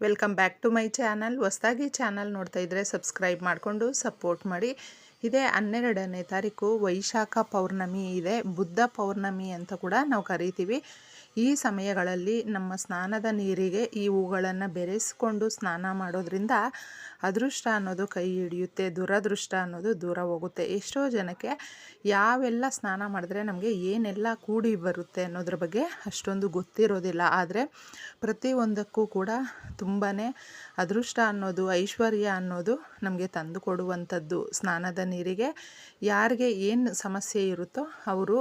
Welcome back to my channel. ಹೊಸದಾಗಿ channel ನೋಡ್ತಾ ಇದ್ದರೆ ಸಬ್ಸ್ಕ್ರೈಬ್ ಮಾಡಿಕೊಂಡು ಸಪೋರ್ಟ್ ಮಾಡಿ. ಇದೇ ಹನ್ನೆರಡನೇ ತಾರೀಕು ವೈಶಾಖ ಪೌರ್ಣಮಿ ಇದೆ. ಬುದ್ಧ ಪೌರ್ಣಮಿ ಅಂತ ಕೂಡ ನಾವು ಕರಿತೀವಿ. ಈ ಸಮಯಗಳಲ್ಲಿ ನಮ್ಮ ಸ್ನಾನದ ನೀರಿಗೆ ಈ ಹೂಗಳನ್ನು ಬೆರೆಸ್ಕೊಂಡು ಸ್ನಾನ ಮಾಡೋದ್ರಿಂದ ಅದೃಷ್ಟ ಅನ್ನೋದು ಕೈ ಹಿಡಿಯುತ್ತೆ, ದುರದೃಷ್ಟ ಅನ್ನೋದು ದೂರ ಹೋಗುತ್ತೆ. ಎಷ್ಟೋ ಜನಕ್ಕೆ ಯಾವೆಲ್ಲ ಸ್ನಾನ ಮಾಡಿದ್ರೆ ನಮಗೆ ಏನೆಲ್ಲ ಕೂಡಿ ಬರುತ್ತೆ ಅನ್ನೋದ್ರ ಬಗ್ಗೆ ಅಷ್ಟೊಂದು ಗೊತ್ತಿರೋದಿಲ್ಲ. ಆದರೆ ಪ್ರತಿಯೊಂದಕ್ಕೂ ಕೂಡ ತುಂಬಾ ಅದೃಷ್ಟ ಅನ್ನೋದು, ಐಶ್ವರ್ಯ ಅನ್ನೋದು ನಮಗೆ ತಂದು ಕೊಡುವಂಥದ್ದು. ಸ್ನಾನದ ನೀರಿಗೆ ಯಾರಿಗೆ ಏನು ಸಮಸ್ಯೆ ಇರುತ್ತೋ ಅವರು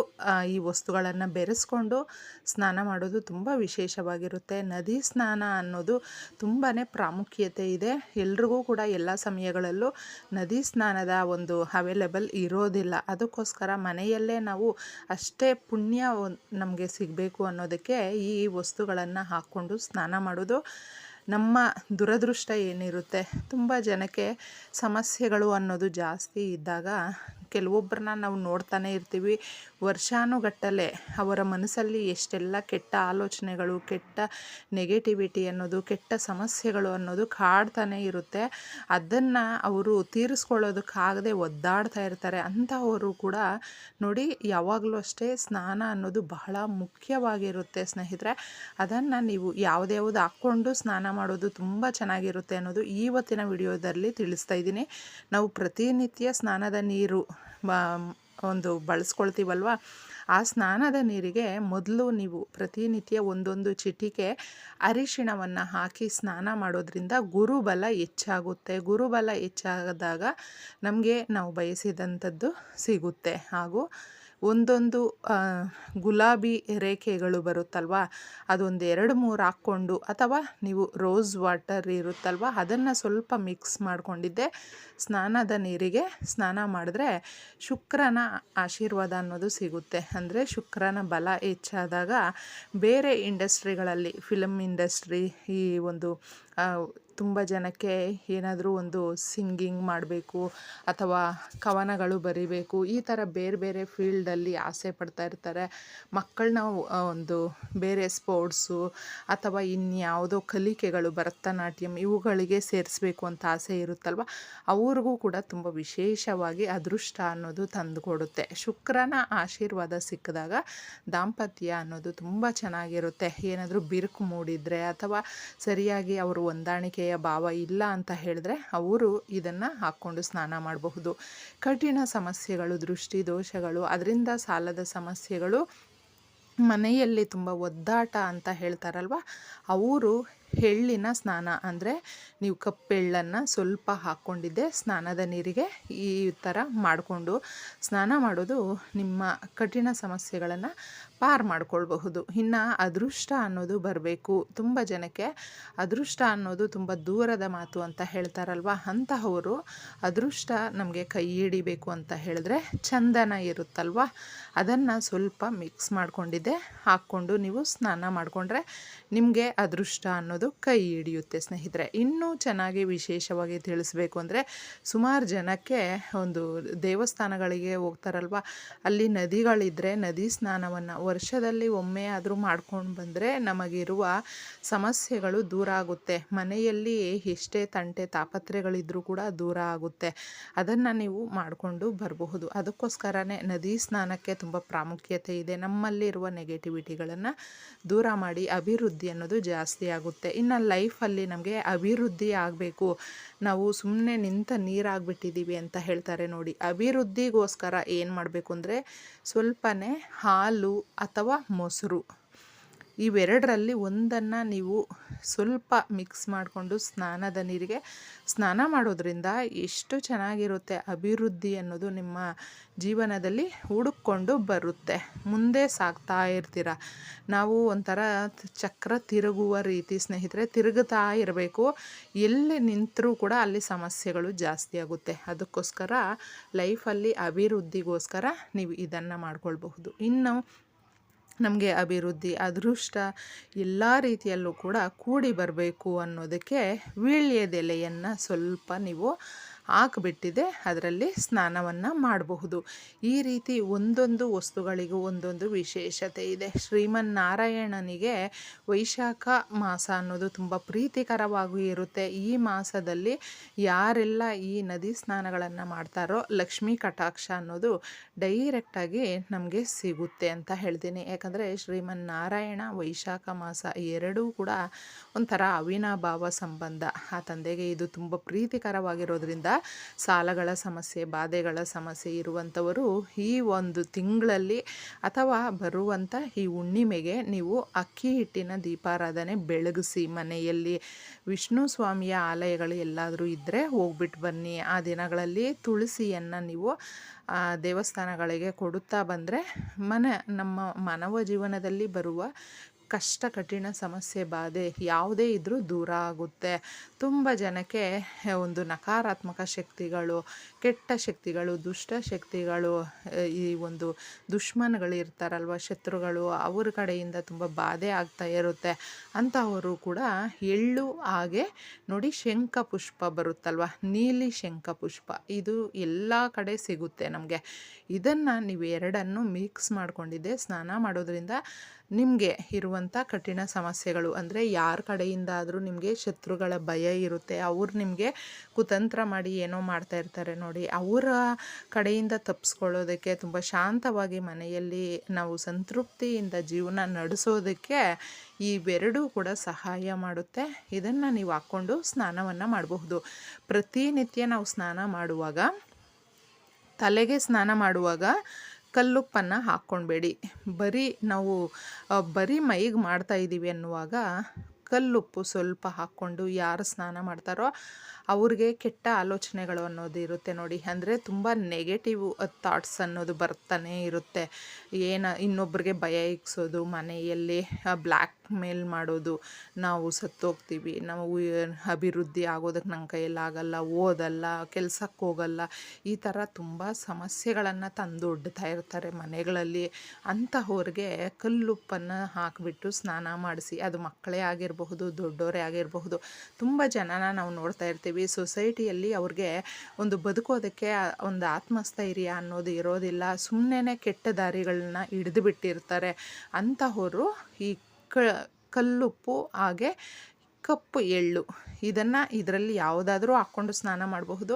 ಈ ವಸ್ತುಗಳನ್ನು ಬೆರೆಸ್ಕೊಂಡು ಸ್ನಾನ ಮಾಡೋದು ತುಂಬ ವಿಶೇಷವಾಗಿರುತ್ತೆ. ನದಿ ಸ್ನಾನ ಅನ್ನೋದು ತುಂಬಾ ಪ್ರಾಮುಖ್ಯತೆ ಇದೆ. ಎಲ್ರಿಗೂ ಕೂಡ ಎಲ್ಲ ಸಮಯಗಳಲ್ಲೂ ನದಿ ಸ್ನಾನದ ಒಂದು ಅವೈಲೇಬಲ್ ಇರೋದಿಲ್ಲ. ಅದಕ್ಕೋಸ್ಕರ ಮನೆಯಲ್ಲೇ ನಾವು ಅಷ್ಟೇ ಪುಣ್ಯ ನಮಗೆ ಸಿಗಬೇಕು ಅನ್ನೋದಕ್ಕೆ ಈ ವಸ್ತುಗಳನ್ನು ಹಾಕ್ಕೊಂಡು ಸ್ನಾನ ಮಾಡೋದು ನಮ್ಮ ದುರದೃಷ್ಟ ಏನಿರುತ್ತೆ? ತುಂಬ ಜನಕ್ಕೆ ಸಮಸ್ಯೆಗಳು ಅನ್ನೋದು ಜಾಸ್ತಿ ಇದ್ದಾಗ ಕೆಲವೊಬ್ಬರನ್ನ ನಾವು ನೋಡ್ತಾನೆ ಇರ್ತೀವಿ. ವರ್ಷಾನುಗಟ್ಟಲೆ ಅವರ ಮನಸ್ಸಲ್ಲಿ ಎಷ್ಟೆಲ್ಲ ಕೆಟ್ಟ ಆಲೋಚನೆಗಳು, ಕೆಟ್ಟ ನೆಗೆಟಿವಿಟಿ ಅನ್ನೋದು, ಕೆಟ್ಟ ಸಮಸ್ಯೆಗಳು ಅನ್ನೋದು ಕಾಡ್ತಾನೆ ಇರುತ್ತೆ. ಅದನ್ನು ಅವರು ತೀರಿಸ್ಕೊಳ್ಳೋದಕ್ಕಾಗದೆ ಒದ್ದಾಡ್ತಾ ಇರ್ತಾರೆ. ಅಂಥವರು ಕೂಡ ನೋಡಿ ಯಾವಾಗಲೂ ಅಷ್ಟೇ ಸ್ನಾನ ಅನ್ನೋದು ಬಹಳ ಮುಖ್ಯವಾಗಿರುತ್ತೆ ಸ್ನೇಹಿತರೆ. ಅದನ್ನು ನೀವು ಯಾವುದ್ಯಾವುದು ಹಾಕ್ಕೊಂಡು ಸ್ನಾನ ಮಾಡೋದು ತುಂಬ ಚೆನ್ನಾಗಿರುತ್ತೆ ಅನ್ನೋದು ಇವತ್ತಿನ ವಿಡಿಯೋದಲ್ಲಿ ತಿಳಿಸ್ತಾ ಇದ್ದೀನಿ. ನಾವು ಪ್ರತಿನಿತ್ಯ ಸ್ನಾನದ ನೀರು ಒಂದು ಬಳಸ್ಕೊಳ್ತೀವಲ್ವ? ಆ ಸ್ನಾನದ ನೀರಿಗೆ ಮೊದಲು ನೀವು ಪ್ರತಿನಿತ್ಯ ಒಂದೊಂದು ಚಿಟಿಕೆ ಅರಿಶಿಣವನ್ನು ಹಾಕಿ ಸ್ನಾನ ಮಾಡೋದ್ರಿಂದ ಗುರುಬಲ ಹೆಚ್ಚಾಗುತ್ತೆ. ಗುರುಬಲ ಹೆಚ್ಚಾದಾಗ ನಮಗೆ ನಾವು ಬಯಸಿದಂಥದ್ದು ಸಿಗುತ್ತೆ. ಹಾಗೂ ಒಂದೊಂದು ಗುಲಾಬಿ ರೇಖೆಗಳು ಬರುತ್ತಲ್ವ? ಅದೊಂದು ಎರಡು ಮೂರು ಹಾಕ್ಕೊಂಡು ಅಥವಾ ನೀವು ರೋಸ್ ವಾಟರ್ ಇರುತ್ತಲ್ವ? ಅದನ್ನು ಸ್ವಲ್ಪ ಮಿಕ್ಸ್ ಮಾಡಿಕೊಂಡಿದ್ದೆ. ಸ್ನಾನದ ನೀರಿಗೆ ಸ್ನಾನ ಮಾಡಿದ್ರೆ ಶುಕ್ರನ ಆಶೀರ್ವಾದ ಅನ್ನೋದು ಸಿಗುತ್ತೆ. ಅಂದರೆ ಶುಕ್ರನ ಬಲ ಹೆಚ್ಚಾದಾಗ ಬೇರೆ ಇಂಡಸ್ಟ್ರಿಗಳಲ್ಲಿ ಫಿಲಮ್ ಇಂಡಸ್ಟ್ರಿ ಈ ಒಂದು ತುಂಬ ಜನಕ್ಕೆ ಏನಾದರೂ ಒಂದು ಸಿಂಗಿಂಗ್ ಮಾಡಬೇಕು ಅಥವಾ ಕವನಗಳು ಬರಿಬೇಕು, ಈ ಥರ ಬೇರೆ ಬೇರೆ ಫೀಲ್ಡಲ್ಲಿ ಆಸೆ ಪಡ್ತಾ ಇರ್ತಾರೆ. ಮಕ್ಕಳನ್ನ ಒಂದು ಬೇರೆ ಸ್ಪೋರ್ಟ್ಸು ಅಥವಾ ಇನ್ಯಾವುದೋ ಕಲಿಕೆಗಳು, ಭರತನಾಟ್ಯಂ ಇವುಗಳಿಗೆ ಸೇರಿಸ್ಬೇಕು ಅಂತ ಆಸೆ ಇರುತ್ತಲ್ವ? ಅವ್ರಿಗೂ ಕೂಡ ತುಂಬ ವಿಶೇಷವಾಗಿ ಅದೃಷ್ಟ ಅನ್ನೋದು ತಂದುಕೊಡುತ್ತೆ. ಶುಕ್ರನ ಆಶೀರ್ವಾದ ಸಿಕ್ಕಿದಾಗ ದಾಂಪತ್ಯ ಅನ್ನೋದು ತುಂಬ ಚೆನ್ನಾಗಿರುತ್ತೆ. ಏನಾದರೂ ಬಿರುಕು ಮೂಡಿದರೆ ಅಥವಾ ಸರಿಯಾಗಿ ಅವರು ಹೊಂದಾಣಿಕೆಯ ಭಾವ ಇಲ್ಲ ಅಂತ ಹೇಳಿದ್ರೆ ಅವರು ಇದನ್ನು ಹಾಕ್ಕೊಂಡು ಸ್ನಾನ ಮಾಡಬಹುದು. ಕಠಿಣ ಸಮಸ್ಯೆಗಳು, ದೃಷ್ಟಿ ದೋಷಗಳು, ಅದರಿಂದ ಸಾಲದ ಸಮಸ್ಯೆಗಳು ಮನೆಯಲ್ಲಿ ತುಂಬ ಒದ್ದಾಟ ಅಂತ ಹೇಳ್ತಾರಲ್ವ, ಅವರು ಎಳ್ಳಿನ ಸ್ನಾನ. ಅಂದರೆ ನೀವು ಕಪ್ಪೆಳ್ಳನ್ನು ಸ್ವಲ್ಪ ಹಾಕ್ಕೊಂಡಿದ್ದೆ ಸ್ನಾನದ ನೀರಿಗೆ ಈ ಥರ ಮಾಡಿಕೊಂಡು ಸ್ನಾನ ಮಾಡೋದು ನಿಮ್ಮ ಕಠಿಣ ಸಮಸ್ಯೆಗಳನ್ನು ಪಾರು ಮಾಡಿಕೊಳ್ಬಹುದು. ಇನ್ನು ಅದೃಷ್ಟ ಅನ್ನೋದು ಬರಬೇಕು. ತುಂಬ ಜನಕ್ಕೆ ಅದೃಷ್ಟ ಅನ್ನೋದು ತುಂಬ ದೂರದ ಮಾತು ಅಂತ ಹೇಳ್ತಾರಲ್ವ? ಅಂತಹವರು ಅದೃಷ್ಟ ನಮಗೆ ಕೈ ಹಿಡಿಬೇಕು ಅಂತ ಹೇಳಿದ್ರೆ ಚಂದನ ಇರುತ್ತಲ್ವ? ಅದನ್ನು ಸ್ವಲ್ಪ ಮಿಕ್ಸ್ ಮಾಡಿಕೊಂಡಿದ್ದೆ. ಹಾಕ್ಕೊಂಡು ನೀವು ಸ್ನಾನ ಮಾಡಿಕೊಂಡ್ರೆ ನಿಮಗೆ ಅದೃಷ್ಟ ಅನ್ನೋದು ಕೈ ಹಿಡಿಯುತ್ತೆ ಸ್ನೇಹಿತರೆ. ಇನ್ನೂ ಚೆನ್ನಾಗಿ ವಿಶೇಷವಾಗಿ ತಿಳಿಸ್ಬೇಕು ಅಂದರೆ ಸುಮಾರು ಜನಕ್ಕೆ ಒಂದು ದೇವಸ್ಥಾನಗಳಿಗೆ ಹೋಗ್ತಾರಲ್ವ? ಅಲ್ಲಿ ನದಿಗಳಿದ್ದರೆ ನದಿ ಸ್ನಾನವನ್ನು ವರ್ಷದಲ್ಲಿ ಒಮ್ಮೆ ಆದರೂ ಮಾಡ್ಕೊಂಡು ಬಂದರೆ ನಮಗಿರುವ ಸಮಸ್ಯೆಗಳು ದೂರ ಆಗುತ್ತೆ. ಮನೆಯಲ್ಲಿ ಎಷ್ಟೇ ತಂಟೆ ತಾಪತ್ರೆಗಳಿದ್ರೂ ಕೂಡ ದೂರ ಆಗುತ್ತೆ. ಅದನ್ನು ನೀವು ಮಾಡಿಕೊಂಡು ಬರಬಹುದು. ಅದಕ್ಕೋಸ್ಕರನೇ ನದಿ ಸ್ನಾನಕ್ಕೆ ತುಂಬ ಪ್ರಾಮುಖ್ಯತೆ ಇದೆ. ನಮ್ಮಲ್ಲಿರುವ ನೆಗೆಟಿವಿಟಿಗಳನ್ನು ದೂರ ಮಾಡಿ ಅಭಿವೃದ್ಧಿ ಅನ್ನೋದು ಜಾಸ್ತಿ ಆಗುತ್ತೆ. ಇನ್ನು ಲೈಫಲ್ಲಿ ನಮಗೆ ಅಭಿವೃದ್ಧಿ ಆಗಬೇಕು. ನಾವು ಸುಮ್ಮನೆ ನಿಂತ ನೀರಾಗ್ಬಿಟ್ಟಿದ್ದೀವಿ ಅಂತ ಹೇಳ್ತಾರೆ ನೋಡಿ. ಅಭಿವೃದ್ಧಿಗೋಸ್ಕರ ಏನು ಮಾಡಬೇಕು ಅಂದರೆ ಸ್ವಲ್ಪನೇ ಹಾಲು ಅಥವಾ ಮೊಸರು. ಇವೆರಡರಲ್ಲಿ ಒಂದನ್ನು ನೀವು ಸ್ವಲ್ಪ ಮಿಕ್ಸ್ ಮಾಡಿಕೊಂಡು ಸ್ನಾನದ ನೀರಿಗೆ. ಸ್ನಾನ ಮಾಡೋದ್ರಿಂದ ಎಷ್ಟು ಚೆನ್ನಾಗಿರುತ್ತೆ ಅಭಿವೃದ್ಧಿ ಅನ್ನೋದು ನಿಮ್ಮ ಜೀವನದಲ್ಲಿ ಹುಡುಕೊಂಡು ಬರುತ್ತೆ. ಮುಂದೆ ಸಾಗ್ತಾ ಇರ್ತೀರ? ನಾವು ಒಂಥರ ಚಕ್ರ ತಿರುಗುವ ರೀತಿ ಸ್ನೇಹಿತರೆ, ತಿರುಗುತ್ತಾ ಇರಬೇಕು. ಎಲ್ಲಿ ನಿಂತರೂ ಕೂಡ ಅಲ್ಲಿ ಸಮಸ್ಯೆಗಳು ಜಾಸ್ತಿ ಆಗುತ್ತೆ. ಅದಕ್ಕೋಸ್ಕರ ಲೈಫಲ್ಲಿ ಅಭಿವೃದ್ಧಿಗೋಸ್ಕರ ನೀವು ಇದನ್ನು ಮಾಡ್ಕೊಳ್ಬಹುದು. ಇನ್ನು ನಮಗೆ ಅಭಿವೃದ್ಧಿ ಅದೃಷ್ಟ ಎಲ್ಲ ರೀತಿಯಲ್ಲೂ ಕೂಡ ಕೂಡಿ ಬರಬೇಕು ಅನ್ನೋದಕ್ಕೆ ವೀಳ್ಯದೆಲೆಯನ್ನು ಸ್ವಲ್ಪ ನೀವು ಹಾಕಿಬಿಟ್ಟಿದೆ, ಅದರಲ್ಲಿ ಸ್ನಾನವನ್ನು ಮಾಡಬಹುದು. ಈ ರೀತಿ ಒಂದೊಂದು ವಸ್ತುಗಳಿಗೂ ಒಂದೊಂದು ವಿಶೇಷತೆ ಇದೆ. ಶ್ರೀಮನ್ನಾರಾಯಣನಿಗೆ ವೈಶಾಖ ಮಾಸ ಅನ್ನೋದು ತುಂಬ ಪ್ರೀತಿಕರವಾಗಿ ಇರುತ್ತೆ. ಈ ಮಾಸದಲ್ಲಿ ಯಾರೆಲ್ಲ ಈ ನದಿ ಸ್ನಾನಗಳನ್ನು ಮಾಡ್ತಾರೋ, ಲಕ್ಷ್ಮೀ ಕಟಾಕ್ಷ ಅನ್ನೋದು ಡೈರೆಕ್ಟಾಗಿ ನಮಗೆ ಸಿಗುತ್ತೆ ಅಂತ ಹೇಳ್ತೀನಿ. ಯಾಕಂದರೆ ಶ್ರೀಮನ್ನಾರಾಯಣ ವೈಶಾಖ ಮಾಸ ಎರಡೂ ಕೂಡ ಒಂಥರ ಅವಿನಾಭಾವ ಸಂಬಂಧ. ಆ ತಂದೆಗೆ ಇದು ತುಂಬ ಪ್ರೀತಿಕರವಾಗಿರೋದ್ರಿಂದ ಸಾಲಗಳ ಸಮಸ್ಯೆ, ಬಾಧೆಗಳ ಸಮಸ್ಯೆ ಇರುವಂಥವರು ಈ ಒಂದು ತಿಂಗಳಲ್ಲಿ ಅಥವಾ ಬರುವಂಥ ಈ ಹುಣ್ಣಿಮೆಗೆ ನೀವು ಅಕ್ಕಿ ಹಿಟ್ಟಿನ ದೀಪಾರಾಧನೆ ಬೆಳಗಿಸಿ ಮನೆಯಲ್ಲಿ ವಿಷ್ಣು ಸ್ವಾಮಿಯ ಆಲಯಗಳು ಎಲ್ಲಾದರೂ ಇದ್ದರೆ ಹೋಗ್ಬಿಟ್ಟು ಬನ್ನಿ. ಆ ದಿನಗಳಲ್ಲಿ ತುಳಸಿಯನ್ನು ನೀವು ದೇವಸ್ಥಾನಗಳಿಗೆ ಕೊಡುತ್ತಾ ಬಂದರೆ ಮನ, ನಮ್ಮ ಮಾನವ ಜೀವನದಲ್ಲಿ ಬರುವ ಕಷ್ಟ, ಕಠಿಣ ಸಮಸ್ಯೆ, ಬಾಧೆ ಯಾವುದೇ ಇದ್ದರೂ ದೂರ ಆಗುತ್ತೆ. ತುಂಬ ಜನಕ್ಕೆ ಒಂದು ನಕಾರಾತ್ಮಕ ಶಕ್ತಿಗಳು, ಕೆಟ್ಟ ಶಕ್ತಿಗಳು, ದುಷ್ಟ ಶಕ್ತಿಗಳು ಈ ಒಂದು ದುಶ್ಮನ್ಗಳು ಇರ್ತಾರಲ್ವ, ಶತ್ರುಗಳು ಅವ್ರ ಕಡೆಯಿಂದ ತುಂಬ ಬಾಧೆ ಆಗ್ತಾ ಇರುತ್ತೆ. ಅಂಥವರು ಕೂಡ ಎಳ್ಳು ಹಾಗೆ ನೋಡಿ ಶಂಖ ಪುಷ್ಪ ಬರುತ್ತಲ್ವ, ನೀಲಿ ಶಂಖ ಪುಷ್ಪ. ಇದು ಎಲ್ಲ ಕಡೆ ಸಿಗುತ್ತೆ ನಮಗೆ. ಇದನ್ನು ನೀವು ಎರಡನ್ನು ಮಿಕ್ಸ್ ಮಾಡಿಕೊಂಡಿದ್ದೆ, ಸ್ನಾನ ಮಾಡೋದ್ರಿಂದ ನಿಮಗೆ ಇರುವಂಥ ಕಠಿಣ ಸಮಸ್ಯೆಗಳು. ಅಂದರೆ ಯಾರ ಕಡೆಯಿಂದಾದರೂ ನಿಮಗೆ ಶತ್ರುಗಳ ಭಯ ಇರುತ್ತೆ. ಅವ್ರು ನಿಮಗೆ ಕುತಂತ್ರ ಮಾಡಿ ಏನೋ ಮಾಡ್ತಾ ಇರ್ತಾರೆ ನೋಡಿ. ಅವರ ಕಡೆಯಿಂದ ತಪ್ಪಿಸ್ಕೊಳ್ಳೋದಕ್ಕೆ ತುಂಬ ಶಾಂತವಾಗಿ ಮನೆಯಲ್ಲಿ ನಾವು ಸಂತೃಪ್ತಿಯಿಂದ ಜೀವನ ನಡೆಸೋದಕ್ಕೆ ಇವೆರಡೂ ಕೂಡ ಸಹಾಯ ಮಾಡುತ್ತೆ. ಇದನ್ನು ನೀವು ಹಾಕ್ಕೊಂಡು ಸ್ನಾನವನ್ನು ಮಾಡಬಹುದು. ಪ್ರತಿನಿತ್ಯ ನಾವು ಸ್ನಾನ ಮಾಡುವಾಗ, ತಲೆಗೆ ಸ್ನಾನ ಮಾಡುವಾಗ ಕಲ್ಲುಪ್ಪನ್ನು ಹಾಕ್ಕೊಳ್ಬೇಡಿ. ಬರೀ ನಾವು ಬರೀ ಮೈಗೆ ಮಾಡ್ತಾ ಇದ್ದೀವಿ ಅನ್ನುವಾಗ ಕಲ್ಲುಪ್ಪು ಸ್ವಲ್ಪ ಹಾಕ್ಕೊಂಡು ಯಾರು ಸ್ನಾನ ಮಾಡ್ತಾರೋ ಅವ್ರಿಗೆ ಕೆಟ್ಟ ಆಲೋಚನೆಗಳು ಅನ್ನೋದು ಇರುತ್ತೆ ನೋಡಿ. ಅಂದರೆ ತುಂಬ ನೆಗೆಟಿವ್ ಥಾಟ್ಸ್ ಅನ್ನೋದು ಬರ್ತಾನೆ ಇರುತ್ತೆ. ಏನು, ಇನ್ನೊಬ್ರಿಗೆ ಭಯ ಇಕ್ಸೋದು ಮನೆಯಲ್ಲಿ ಬ್ಲ್ಯಾಕ್ ಮೇಲ್ ಮಾಡೋದು, ನಾವು ಸತ್ತೋಗ್ತೀವಿ, ನಾವು ಅಭಿವೃದ್ಧಿ ಆಗೋದಕ್ಕೆ ನನ್ನ ಕೈಯಲ್ಲಾಗಲ್ಲ ಓದಲ್ಲ, ಕೆಲಸಕ್ಕೆ ಹೋಗಲ್ಲ, ಈ ಥರ ತುಂಬ ಸಮಸ್ಯೆಗಳನ್ನು ತಂದೊಡ್ತಾ ಇರ್ತಾರೆ ಮನೆಗಳಲ್ಲಿ. ಅಂತಹವ್ರಿಗೆ ಕಲ್ಲುಪ್ಪನ್ನು ಹಾಕಿಬಿಟ್ಟು ಸ್ನಾನ ಮಾಡಿಸಿ, ಅದು ಮಕ್ಕಳೇ ಆಗಿರಬಹುದು ದೊಡ್ಡವರೇ ಆಗಿರಬಹುದು, ತುಂಬ ಜನನ ನಾವು ನೋಡ್ತಾ ಇರ್ತೀವಿ. ಸೊಸೈಟಿಯಲ್ಲಿ ಅವ್ರಿಗೆ ಒಂದು ಬದುಕೋದಕ್ಕೆ ಒಂದು ಆತ್ಮಸ್ಥೈರ್ಯ ಅನ್ನೋದು ಇರೋದಿಲ್ಲ. ಸುಮ್ಮನೆ ಕೆಟ್ಟ ದಾರಿಗಳನ್ನ ಹಿಡಿದು ಬಿಟ್ಟಿರ್ತಾರೆ ಅಂತಹವರು ಈ ಕಲ್ಲುಪ್ಪು ಹಾಗೆ ಕಪ್ಪು ಎಳ್ಳು. ಇದನ್ನು ಇದರಲ್ಲಿ ಯಾವುದಾದ್ರೂ ಹಾಕ್ಕೊಂಡು ಸ್ನಾನ ಮಾಡಬಹುದು.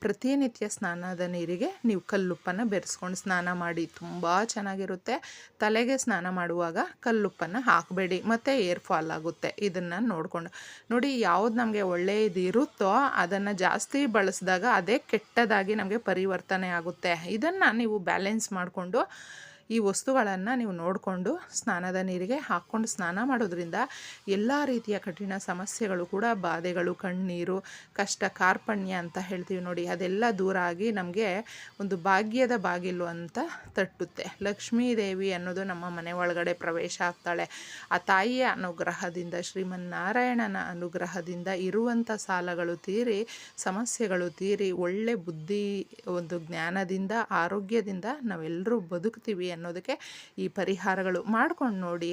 ಪ್ರತಿನಿತ್ಯ ಸ್ನಾನದ ನೀರಿಗೆ ನೀವು ಕಲ್ಲುಪ್ಪನ್ನು ಬೆರೆಸ್ಕೊಂಡು ಸ್ನಾನ ಮಾಡಿ, ತುಂಬ ಚೆನ್ನಾಗಿರುತ್ತೆ. ತಲೆಗೆ ಸ್ನಾನ ಮಾಡುವಾಗ ಕಲ್ಲುಪ್ಪನ್ನು ಹಾಕಬೇಡಿ, ಮತ್ತು ಏರ್ ಫಾಲ್ ಆಗುತ್ತೆ. ಇದನ್ನು ನೋಡಿಕೊಂಡು. ನೋಡಿ, ಯಾವುದು ನಮಗೆ ಒಳ್ಳೆಯದು ಇರುತ್ತೋ ಅದನ್ನು ಜಾಸ್ತಿ ಬಳಸಿದಾಗ ಅದೇ ಕೆಟ್ಟದಾಗಿ ನಮಗೆ ಪರಿವರ್ತನೆ ಆಗುತ್ತೆ. ಇದನ್ನು ನೀವು ಬ್ಯಾಲೆನ್ಸ್ ಮಾಡಿಕೊಂಡು ಈ ವಸ್ತುಗಳನ್ನು ನೀವು ನೋಡಿಕೊಂಡು ಸ್ನಾನದ ನೀರಿಗೆ ಹಾಕ್ಕೊಂಡು ಸ್ನಾನ ಮಾಡೋದ್ರಿಂದ ಎಲ್ಲ ರೀತಿಯ ಕಠಿಣ ಸಮಸ್ಯೆಗಳು ಕೂಡ, ಬಾಧೆಗಳು, ಕಣ್ಣೀರು, ಕಷ್ಟ, ಕಾರ್ಪಣ್ಯ ಅಂತ ಹೇಳ್ತೀವಿ ನೋಡಿ, ಅದೆಲ್ಲ ದೂರ ಆಗಿ ನಮಗೆ ಒಂದು ಭಾಗ್ಯದ ಬಾಗಿಲು ಅಂತ ತಟ್ಟುತ್ತೆ. ಲಕ್ಷ್ಮೀ ದೇವಿ ಅನ್ನೋದು ನಮ್ಮ ಮನೆ ಒಳಗಡೆ ಪ್ರವೇಶ ಆಗ್ತಾಳೆ. ಆ ತಾಯಿಯ ಅನುಗ್ರಹದಿಂದ, ಶ್ರೀಮನ್ನಾರಾಯಣನ ಅನುಗ್ರಹದಿಂದ ಇರುವಂಥ ಸಾಲಗಳು ತೀರಿ, ಸಮಸ್ಯೆಗಳು ತೀರಿ, ಒಳ್ಳೆ ಬುದ್ಧಿ, ಒಂದು ಜ್ಞಾನದಿಂದ, ಆರೋಗ್ಯದಿಂದ ನಾವೆಲ್ಲರೂ ಬದುಕ್ತೀವಿ ಅನ್ನೋದಕ್ಕೆ ಈ ಪರಿಹಾರಗಳು ಮಾಡ್ಕೊಂಡು ನೋಡಿ